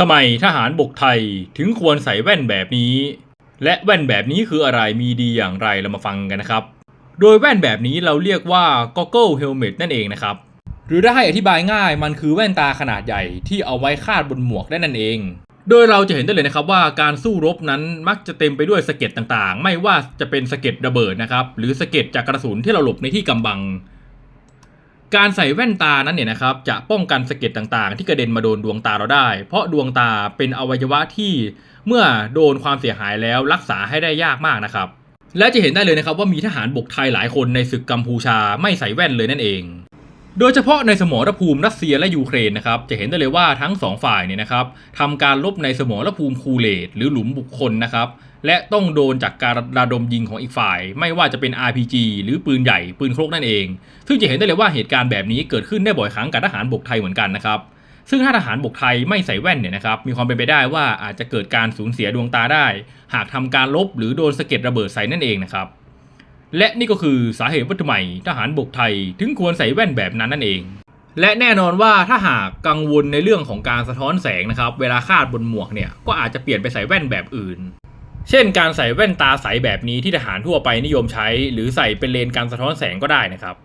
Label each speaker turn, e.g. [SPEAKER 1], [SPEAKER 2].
[SPEAKER 1] ทำไมทหารบกไทยถึงควรใส่แว่นแบบนี้ และแว่นแบบนี้คืออะไรมีดีอย่างไรเรามาฟังกันนะครับ โดยแว่นแบบนี้เราเรียกว่า goggle helmet นั่นเองนะครับ หรือถ้าให้อธิบายง่ายมันคือแว่นตาขนาดใหญ่ที่เอาไว้คาดบนหมวกได้นั่นเอง โดยเราจะเห็นได้เลยนะครับว่าการสู้รบนั้นมักจะเต็มไปด้วยสะเก็ดต่างๆ ไม่ว่าจะเป็นสะเก็ดระเบิดนะครับหรือสะเก็ดจากกระสุนที่เราหลบในที่กำบัง การใส่แว่นตานั้นเนี่ยนะครับจะป้องกันสะเก็ดต่างๆ ที่กระเด็นมาโดนดวงตาเราได้ เพราะดวงตาเป็นอวัยวะที่เมื่อโดนความเสียหายแล้วรักษาให้ได้ยากมากนะครับและจะเห็นได้เลยนะครับว่ามีทหารบกไทยหลายคนในศึกกัมพูชาไม่ใส่แว่นเลยนั่นเอง โดยเฉพาะในสมรภูมิรัสเซียและยูเครนนะครับจะเห็นได้เลยว่าทั้งสองฝ่ายเนี่ยนะครับทำการลบในสมรภูมิคูเลตหรือหลุมบุคคลนะครับและต้องโดนจากการระดมยิงของอีกฝ่าย ไม่ว่าจะเป็น RPG หรือปืนใหญ่ปืนครกนั่นเอง ซึ่งจะเห็นได้เลยว่าเหตุการณ์แบบนี้เกิดขึ้นได้บ่อยครั้งกับทหารบกไทยเหมือนกันนะครับซึ่งถ้าทหารบกไทยไม่ใส่แว่นเนี่ยนะครับมีความเป็นไปได้ว่าอาจจะเกิดการสูญเสียดวงตาได้ หากทำการลบหรือโดนสะเก็ดระเบิดใส่นั่นเองนะครับ และนี่ก็คือสาเหตุว่าทำไมทหารบกไทยถึงควรใส่แว่นแบบนั้นนั่นเอง และแน่นอนว่าถ้าหากกังวลในเรื่องของการสะท้อนแสงนะครับ เวลาคาดบนหมวกเนี่ยก็อาจจะเปลี่ยนไปใส่แว่นแบบอื่น เช่น การใส่แว่นตาใสแบบนี้ที่ทหารทั่วไปนิยมใช้ หรือใส่เป็นเลนการสะท้อนแสงก็ได้นะครับ